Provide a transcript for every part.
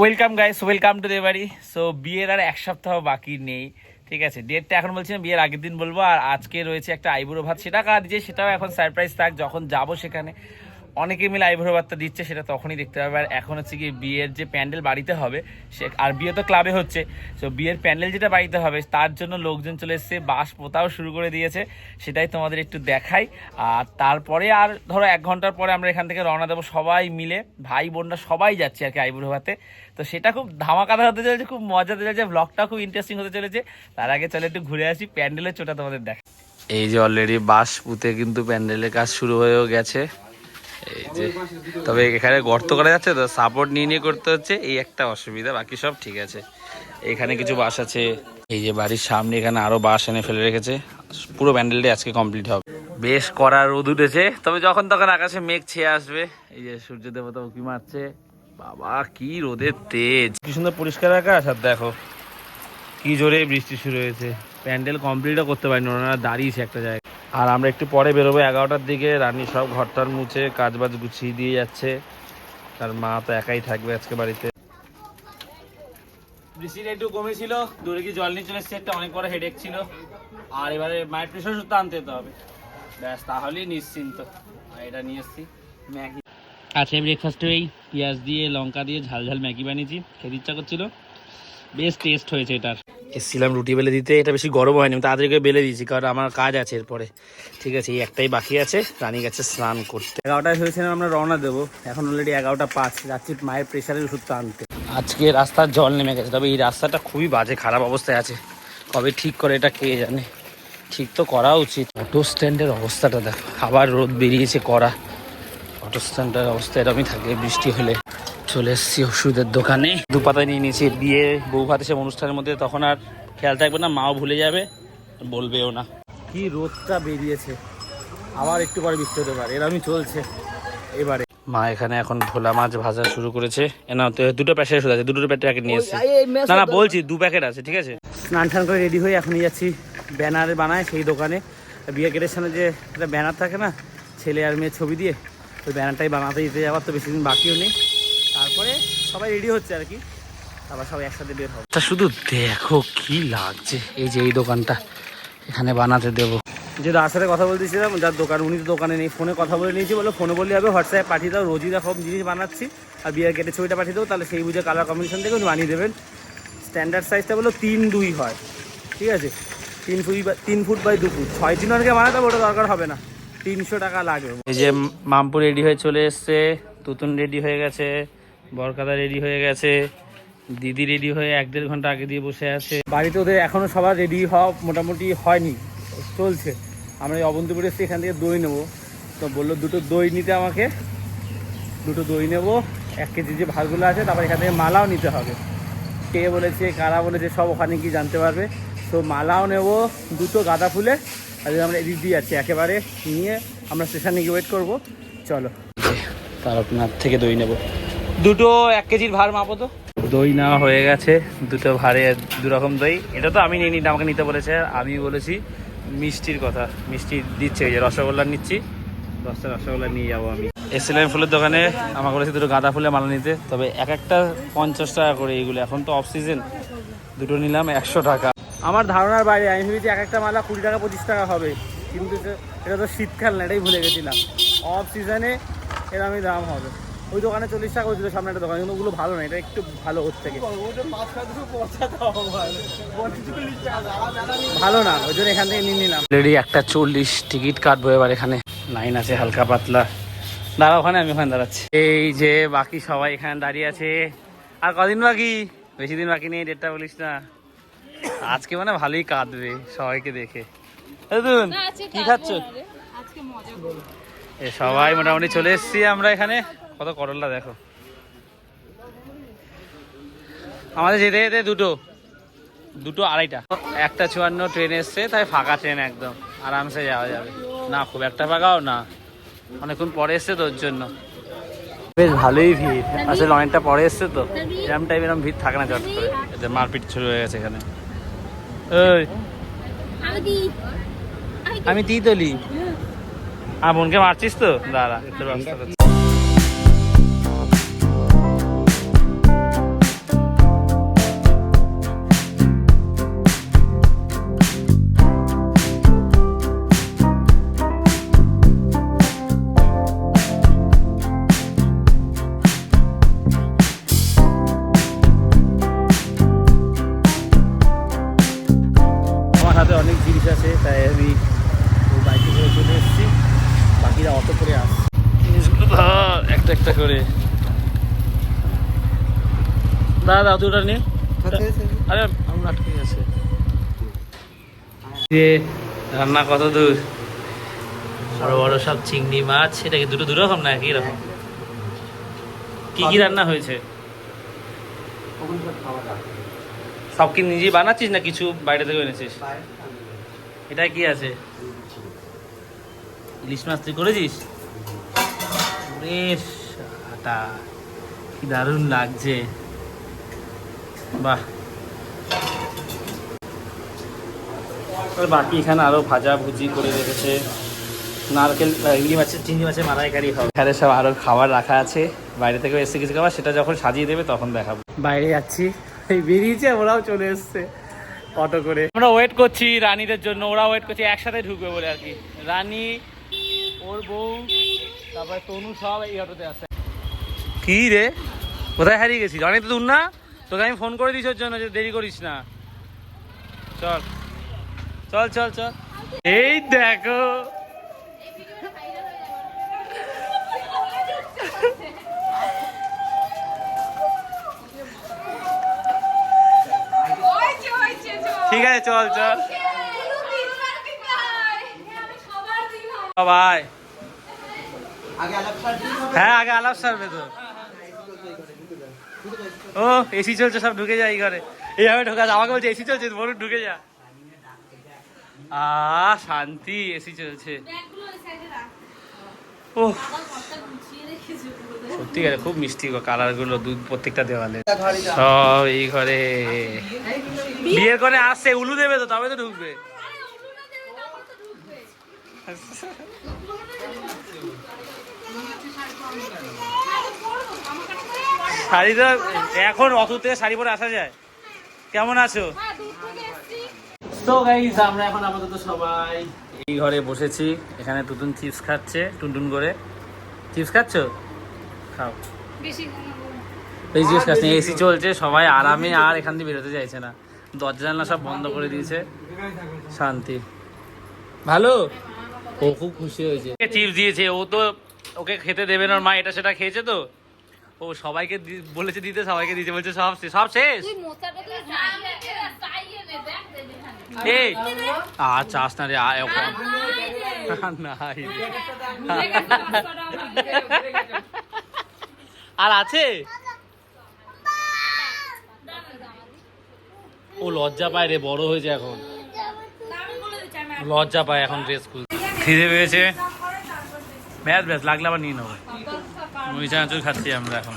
Welcome guys welcome to দেবাড়ি so বিয়ের আর এক সপ্তাহ বাকি নেই। ঠিক আছে? ডেটটা এখন বলছি বিয়ের আগের দিন বলব। আর আজকে রয়েছে একটা আইবুড়ো ভাত। সেটা কাজ সেটাও এখন সারপ্রাইজ থাক। যখন যাব সেখানে। অনেকে মিলে আইবুড়ো ভাতটা দিচ্ছে, সেটা তখনই দেখতে পাবে আর এখন হচ্ছে কি বিয়ের যে প্যান্ডেল বাড়িতে হবে, সে আর বিয়ে তো ক্লাবে হচ্ছে সো বিয়ের প্যান্ডেল যেটা বাড়িতে হবে, তার জন্য লোকজন চলে এসছে, বাস পোতাও শুরু করে দিয়েছে, সেটাই তোমাদের একটু দেখাই। আর তারপরে আর ধরো এক ঘণ্টার পরে আমরা এখান থেকে রওনা দেবো সবাই মিলে, ভাই বোনরা সবাই যাচ্ছে আর কি আইবুড়ো ভাতে তো। সেটা খুব ধামাকাদা হতে চলেছে, খুব মজা হতে চলেছে ব্লগটা খুব ইন্টারেস্টিং হতে চলেছে। তার আগে চলে একটু ঘুরে আসি, প্যান্ডেলের চোটা তোমাদের দেখ এই যে অলরেডি বাস পুঁতে কিন্তু প্যান্ডেলের কাজ শুরু হয়েও গেছে। এই যে, তবে এখানে গর্ত করা যাচ্ছে, তো সাপোর্ট নিয়ে নিয়ে করতে হচ্ছে, এই একটা অসুবিধা, বাকি সব ঠিক আছে। এখানে কিছু বাস আছে। এই যে বাড়ির সামনে এখানে আরও বাস এনে ফেলে রেখেছে, পুরো প্যান্ডেলটা আজকে কমপ্লিট হবে। বেশ কড়া রোদ উঠেছে, তবে যখন তখন আকাশে মেঘ ছেয়ে আসবে। এই যে সূর্য দেবতা উকি মারছে। বাবা, কি রোদের তেজ। কি সুন্দর পরিষ্কার আকাশ, আর দেখো, কি জোরে বৃষ্টি শুরু হয়েছে। প্যান্ডেল কমপ্লিটও করতে পারিনি, ওনারা দাঁড়িয়েছে একটা জায়গায়। আর আমরা একটু পরে বেরোবো এগারোটার দিকে। রানী সব ঘরটার মুছে কাজ বাজ গুছিয়ে দিয়ে যাচ্ছে। তার মা তো একাই থাকবে আজকে বাড়িতে। বৃষ্টিটা একটু কমেছিল দূরে কি জল নিয়ে চলে এসছে একটা অনেক বড় হেডেক ছিল। আর এবারে মায়ের প্রেশার ওষুধ তো আনতে যেতে হবে। ব্যাস তাহলেই নিশ্চিন্ত। এটা নিয়ে এসছি ম্যাগি। আজকে ব্রেকফাস্টে এই পেঁয়াজ দিয়ে লঙ্কা দিয়ে ঝাল ঝাল ম্যাগি বানিয়েছি। খেতে ইচ্ছা করছিল। বেশ টেস্ট হয়েছে এটার। এসছিলাম রুটি বেলে দিতে এটা বেশি গরম হয়নি আমি তাড়াতাড়ি করে বেলে দিয়েছি কারণ আমার কাজ আছে এরপরে। ঠিক আছে এই একটাই বাকি আছে রানী গেছে স্নান করতে। এগারোটায় ভেবেছিলাম আমরা রওনা দেবো। এখন অলরেডি এগারোটা পাঁচ যাচ্ছি মায়ের প্রেশারের ওষুধটা আনতে। আজকে রাস্তার জল নেমে গেছে তবে এই রাস্তাটা খুবই বাজে খারাপ অবস্থায় আছে। কবে ঠিক করে এটা কে জানে? ঠিক তো করা উচিত। অটো স্ট্যান্ডের অবস্থাটা দেখো আবার রোদ বেরিয়েছে করা অটো স্ট্যান্ডের অবস্থা এরকমই থাকে বৃষ্টি হলে। চলে এসেছি ওষুধের দোকানে। দু পাতা নিয়ে নিয়েছি বিয়ে বউ ভাত এসব অনুষ্ঠানের মধ্যে তখন আর খেয়াল থাকবে না মাও ভুলে যাবে বলবেও না। কি রোদটা বেরিয়েছে আবার একটু পরে বৃষ্টি হতে পারে এরকমই চলছে এবারে। মা এখানে এখন ভোলা মাছ ভাজা শুরু করেছে। এনা তো দুটো প্যাকেট ওষুধ আছে দুটো প্যাকেট নিয়ে এসেছে। না না বলছি দু প্যাকেট আছে ঠিক আছে? স্নান টান করে রেডি হয়ে এখনই যাচ্ছি ব্যানার বানায় সেই দোকানে। বিয়ে গেটের সামনে যে একটা ব্যানার থাকে না ছেলে আর মেয়ের ছবি দিয়ে ওই ব্যানারটাই বানাতে দিতে যাওয়ার তো বেশি দিন বাকিও নেই। তারপরে সবাই রেডি হচ্ছে আর কি। আবার সবাই একসাথে বের হবে। তা শুধু দেখো কি লাগছে। এই যে এই দোকানটা এখানে বানাতে দেবো। যে দার সাথে কথা বলতেছিলাম যার দোকান উনি তো দোকানে নেই ফোনে কথা বলে নিয়েছি বলে ফোনে বললে হবে হোয়াটসঅ্যাপে পাঠিয়ে দাও রোজই রকম জিনিস বানাচ্ছি আর বিয়ের গেটের ছবিটা পাঠিয়ে দেবো তাহলে সেই বুঝে কালার কম্বিনেশন থেকে উনি বানিয়ে দেবেন। স্ট্যান্ডার্ড সাইজটা বলো তিন দুই হয় ঠিক আছে? তিন ফুট বা তিন ফুট বাই দু ফুট। ছয় তিন অনেকে বানাতে হবে ওটা দরকার হবে না। তিনশো টাকা লাগবে এই যে মামপুর রেডি হয়ে চলে এসছে তুতুন রেডি হয়ে গেছে। বরকাদা রেডি হয়ে গেছে। দিদি রেডি হয়ে এক দেড় ঘণ্টা আগে দিয়ে বসে আছে। বাড়িতে ওদের এখনও সবার রেডি হওয়া মোটামুটি হয়নি চলছে। আমরা এই অবন্তিপুরে এসে এখান থেকে দই নেব। তো বলল দুটো দই নিতে আমাকে। দুটো দই নেব। এক কেজি যে ভাতগুলো আছে তারপর এখান থেকে মালাও নিতে হবে। কে বলেছে কারা বলেছে সব ওখানে কি জানতে পারবে। তো মালাও নেব দুটো গাঁদা ফুলে আর আমরা এদিক দিয়ে যাচ্ছি একেবারে নিয়ে আমরা স্টেশনে গিয়ে ওয়েট করব। চলো। তারকনাথ থেকে দই নেব। দুটো এক কেজির ভার মাপো তো। দই নেওয়া হয়ে গেছে দুটো ভারে দু রকম দই। এটা তো আমি নিয়ে নিই আমাকে নিতে বলেছে। আমি বলেছি মিষ্টির কথা মিষ্টি দিচ্ছে এই যে রসগোল্লা নিচ্ছি। দশটা রসগোল্লা নিয়ে যাব আমি। এসএলএম ফুলের দোকানে আমাকে বলেছে দুটো গাঁদা ফুলে মালা নিতে। তবে এক একটা পঞ্চাশ টাকা করে এইগুলো এখন তো অফ সিজন দুটো নিলাম একশো টাকা। আমার ধারণার বাইরে আমি ভেবেছি এক একটা মালা কুড়ি টাকা পঁচিশ টাকা হবে। কিন্তু এটা তো শীতকাল না এটাই ভুলে গেছিলাম। অফ সিজনে এরকমই দাম হবে। ওই দোকানে চল্লিশ টাকা হচ্ছিল সামনে একটা দোকান কিন্তু ওগুলো ভালো না এটা একটু ভালো ওর থেকে ভালো না ওই জন্য এখান থেকে নিয়ে নিলাম। অলরেডি একটা চল্লিশ টিকিট কাটবো এবার এখানে। লাইন আছে হালকা পাতলা। দাঁড়া ওখানে আমি ওখানে দাঁড়াচ্ছি। এই যে বাকি সবাই এখানে দাঁড়িয়ে আছে। আর কদিন বাকি? বেশি দিন বাকি নেই ডেটটা বলিস না। আজকে মানে ভালোই কাঁদবে সবাইকে দেখে। কি খাচ্ছ? আজকে মজা করব। এ সবাই মোটামুটি চলে এসেছি আমরা এখানে। কত করল্লা দেখো আমাদের যেতে যেতে দুটো দুটো আড়াইটা একটা চুয়ান্ন ট্রেন এসছে তাই ফাঁকা ট্রেন একদম আরামসে যাওয়া যাবে না খুব একটা ফাঁকাও না অনেকক্ষণ পরে এসছে তো ওর জন্য বেশ ভালোই ভিড় আসলে অনেকটা পরে এসছে তো এরম টাইম এরম ভিড় থাকে না চট করে এতে মারপিট শুরু হয়ে গেছে এখানে ওই আমি তিতলি আর বোনকে মারছিস তো দাঁড়া ব্যবস্থা জিনিস আছে তাই আমি ওই বাইকে করে চলে এসেছি। বাকিরা অটো করে আসছে। জিনিসগুলো ধর একটা একটা করে। দাদা দাদা ওটা নিয়ে আরে আমার আটকে গেছে। দিয়ে রান্না কত দূর? বড় বড় সব চিংড়ি মাছ এটা কি দুটো দু রকম না একই রকম কি কি রান্না হয়েছে? সব কি নিজেই বানাচ্ছিস না কিছু বাইরে থেকে এনেছিস? এটা কি আছে? ইলিশ মাছ তুই করেছিস? কি দারুণ লাগছে। বাহ। বাকি এখানে আরও ভাজা ভুজি করে রেখেছে। নারকেল ইলি মাছের, চিংড়ি মাছের মালাইকারি হবে। এখানে সব আরও খাবার রাখা আছে। বাইরে থেকে এসে কিছু খাবার, সেটা যখন সাজিয়ে দেবে তখন দেখাবো। বাইরে যাচ্ছি। বেরিয়েছে, ওরাও চলে এসছে। অটো করে। আমরা ওয়েট করছি রানীদের জন্য ওরা ওয়েট করছে একসাথে ঢুকবে বলে আর কি। রানী ওর বউ তারপরে তনু সব এই অটোতে আছে। কি রে? কোথায় হারিয়ে গেছিস? অনেক তো দূর না? তোকে আমি ফোন করে দিছি ওর জন্য যে দেরি করিস না। চল। চল চল চল। এই দেখো ঠিক আছে চল চল। বাই হ্যাঁ। আগে আলাপ সারবে তো। ও এসি চলছে সব ঢুকে যায় এই ঘরে। এইভাবে ঢোকা যায়। আমাকে বলছে এসি চলছে বলুন ঢুকে যা। আ শান্তি এসি চলছে। ও সত্যি করে খুব মিষ্টি কালারগুলো দুধ প্রত্যেকটা দেওয়ালে। সব এই ঘরে। বিয়ের করে আসছে উলু দেবে তো তবে তো ঢুকবে। শাড়ি তো এখন অত থেকে শাড়ি পরে আসা যায়। কেমন আছো? তো গাইজ আমরা এখন আপাতত সবাই এই ঘরে বসেছি। এখানে তুতুন চিপস খাচ্ছে টুনটুন করে। চিপস খাচ্ছ? খাও। বেশি এই জিনিস খাচ্ছি এসি চলছে সবাই আরামে আর এখান দিয়ে বেরোতে চাইছে না। দরজা জানলা সব বন্ধ করে দিয়েছে। শান্তি। ভালো? ও খুব খুশি হয়েছে। চিপস দিয়েছে ও তো ওকে খেতে দেবে না ওর মা এটা সেটা খেয়েছে তো। ও সবাইকে দি- বলেছে দিতে সবাইকে দিতে বলছে সব শেষ সব শেষ। তুই মোচাটা তো চাইয়ে চাইয়ে নে দেখ দে এখানে। এই আর চাস না রে আয়। আর আছে? ও লজ্জা পায় রে, বড় হয়েছে এখন। লজ্জা পায় এখন ড্রেস খুল খিদে পেয়েছে? ব্যাস ব্যাস, লাগলে আবার নিয়ে নেব। ওই চানাচুর খাচ্ছি আমরা এখন।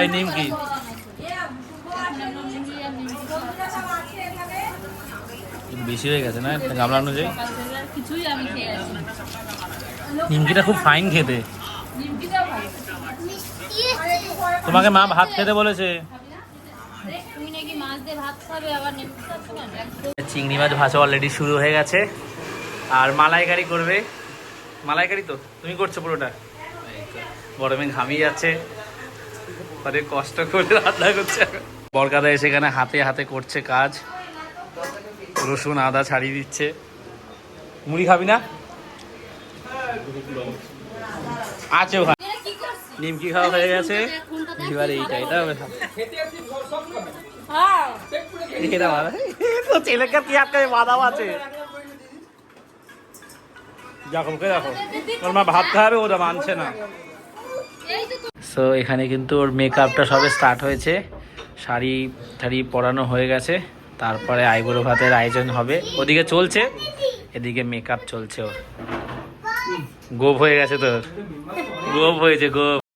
এই নিম কি বেশি হয়ে গেছে না? গামলা অনুযায়ী নিমকিটা খুব ফাইন খেতে। তোমাকে মা ভাত খেতে বলেছে। চিংড়ি মাছ ভাজা অলরেডি শুরু হয়ে গেছে। আর মালাইকারি করবে। মালাইকারি তো? তুমি করছ পুরোটা। গরমে ঘামিয়ে যাচ্ছে অনেক কষ্ট করে রান্না করছে। বরকাদা এসে এখানে হাতে হাতে করছে কাজ। রসুন, আদা ছাড়িয়ে দিচ্ছে। মুড়ি খাবি না? আছে করছিস নিমকি খাওয়া হয়ে গেছে? এবার এইটা এটা হ্যাঁ তো ছেলেকে কি বাদাম আছে। দেখো। ওর মা ভাত খাবে ওটা মানছে না। সো এখানে কিন্তু ওর মেকআপটা সবে স্টার্ট হয়েছে। শাড়ি টাড়ি পরানো হয়ে গেছে। তারপরে আইবুড়ো ভাতের আয়োজন হবে। ওদিকে চলছে। এদিকে মেকআপ চলছে ওর। গোপ হয়ে গেছে তোর। গোপ হয়েছে গোপ।